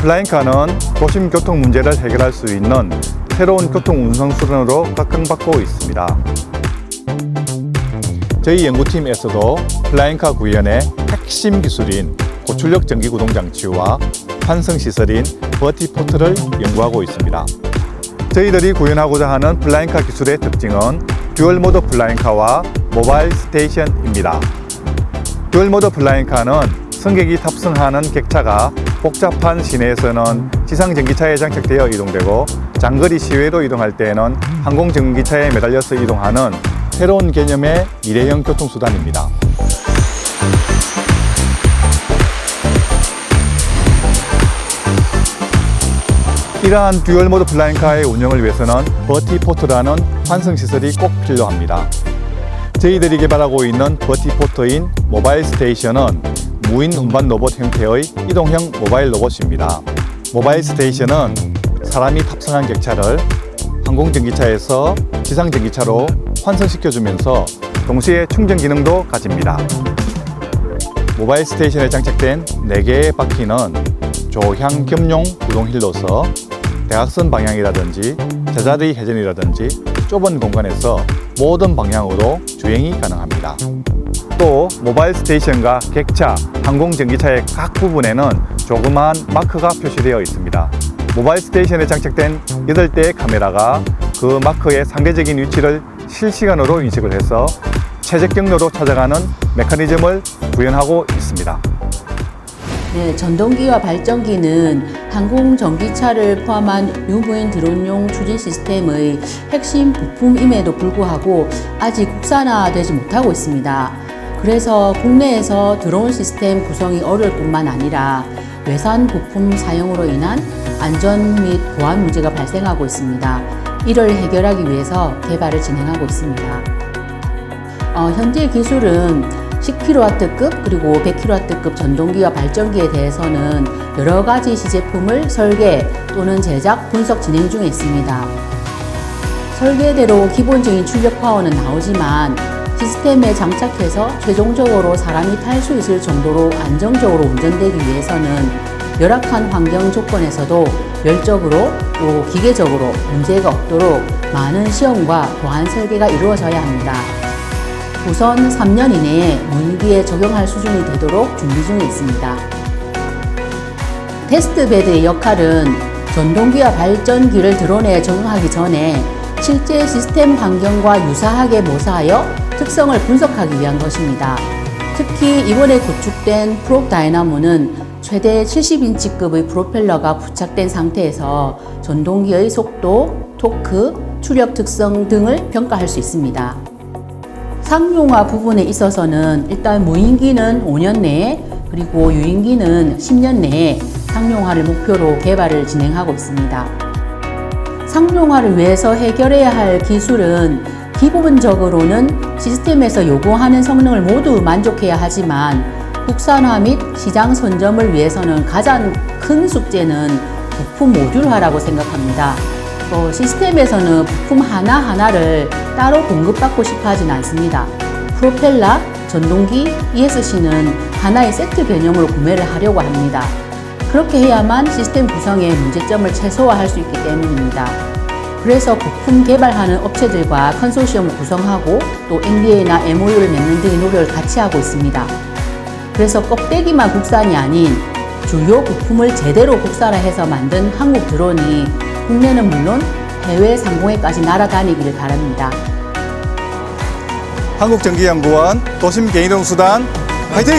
플라잉카는 도심 교통 문제를 해결할 수 있는 새로운 교통 운송 수단으로 각광받고 있습니다. 저희 연구팀에서도 플라잉카 구현의 핵심 기술인 고출력 전기 구동 장치와 환승 시설인 버티포트를 연구하고 있습니다. 저희들이 구현하고자 하는 플라잉카 기술의 특징은 듀얼 모드 플라잉카와 모바일 스테이션입니다. 듀얼 모드 플라잉카는 승객이 탑승하는 객차가 복잡한 시내에서는 지상 전기차에 장착되어 이동되고 장거리 시외로 이동할 때에는 항공 전기차에 매달려서 이동하는 새로운 개념의 미래형 교통수단입니다. 이러한 듀얼 모드 플라잉카의 운영을 위해서는 버티포트라는 환승 시설이 꼭 필요합니다. 저희들이 개발하고 있는 버티포트인 모바일 스테이션은 무인 운반 로봇 형태의 이동형 모바일 로봇입니다. 모바일 스테이션은 사람이 탑승한 객차를 항공전기차에서 지상전기차로 환승시켜주면서 동시에 충전 기능도 가집니다. 모바일 스테이션에 장착된 4개의 바퀴는 조향 겸용 구동 힐로서 대각선 방향이라든지 제자리 회전이라든지 좁은 공간에서 모든 방향으로 주행이 가능합니다. 또 모바일 스테이션과 객차, 항공 전기차의 각 부분에는 조그마한 마크가 표시되어 있습니다. 모바일 스테이션에 장착된 8대의 카메라가 그 마크의 상대적인 위치를 실시간으로 인식을 해서 최적 경로로 찾아가는 메커니즘을 구현하고 있습니다. 네, 전동기와 발전기는 항공 전기차를 포함한 유무인 드론용 추진 시스템의 핵심 부품임에도 불구하고 아직 국산화되지 못하고 있습니다. 그래서 국내에서 드론 시스템 구성이 어려울 뿐만 아니라 외산 부품 사용으로 인한 안전 및 보안 문제가 발생하고 있습니다. 이를 해결하기 위해서 개발을 진행하고 있습니다. 어, 현재 기술은 10kW급 그리고 100kW급 전동기와 발전기에 대해서는 여러 가지 시제품을 설계 또는 제작, 분석 진행 중에 있습니다. 설계대로 기본적인 출력 파워는 나오지만 시스템에 장착해서 최종적으로 사람이 탈 수 있을 정도로 안정적으로 운전되기 위해서는 열악한 환경 조건에서도 열적으로 또 기계적으로 문제가 없도록 많은 시험과 보안 설계가 이루어져야 합니다. 우선 3년 이내에 무인기에 적용할 수준이 되도록 준비 중에 있습니다. 테스트 베드의 역할은 전동기와 발전기를 드론에 적용하기 전에 실제 시스템 환경과 유사하게 모사하여 특성을 분석하기 위한 것입니다. 특히 이번에 구축된 프롭 다이나모는 최대 70인치급의 프로펠러가 부착된 상태에서 전동기의 속도, 토크, 추력 특성 등을 평가할 수 있습니다. 상용화 부분에 있어서는 일단 무인기는 5년 내에 그리고 유인기는 10년 내에 상용화를 목표로 개발을 진행하고 있습니다. 상용화를 위해서 해결해야 할 기술은 기본적으로는 시스템에서 요구하는 성능을 모두 만족해야 하지만 국산화 및 시장 선점을 위해서는 가장 큰 숙제는 부품 모듈화라고 생각합니다. 또 시스템에서는 부품 하나하나를 따로 공급받고 싶어 하진 않습니다. 프로펠러, 전동기, ESC는 하나의 세트 개념으로 구매를 하려고 합니다. 그렇게 해야만 시스템 구성의 문제점을 최소화할 수 있기 때문입니다. 그래서 부품 개발하는 업체들과 컨소시엄을 구성하고 또 NDA나 MOU를 맺는 등의 노력을 같이 하고 있습니다. 그래서 껍데기만 국산이 아닌 주요 부품을 제대로 국산화해서 만든 한국 드론이 국내는 물론 해외 상공에까지 날아다니기를 바랍니다. 한국전기연구원 도심 개인이동 수단 화이팅!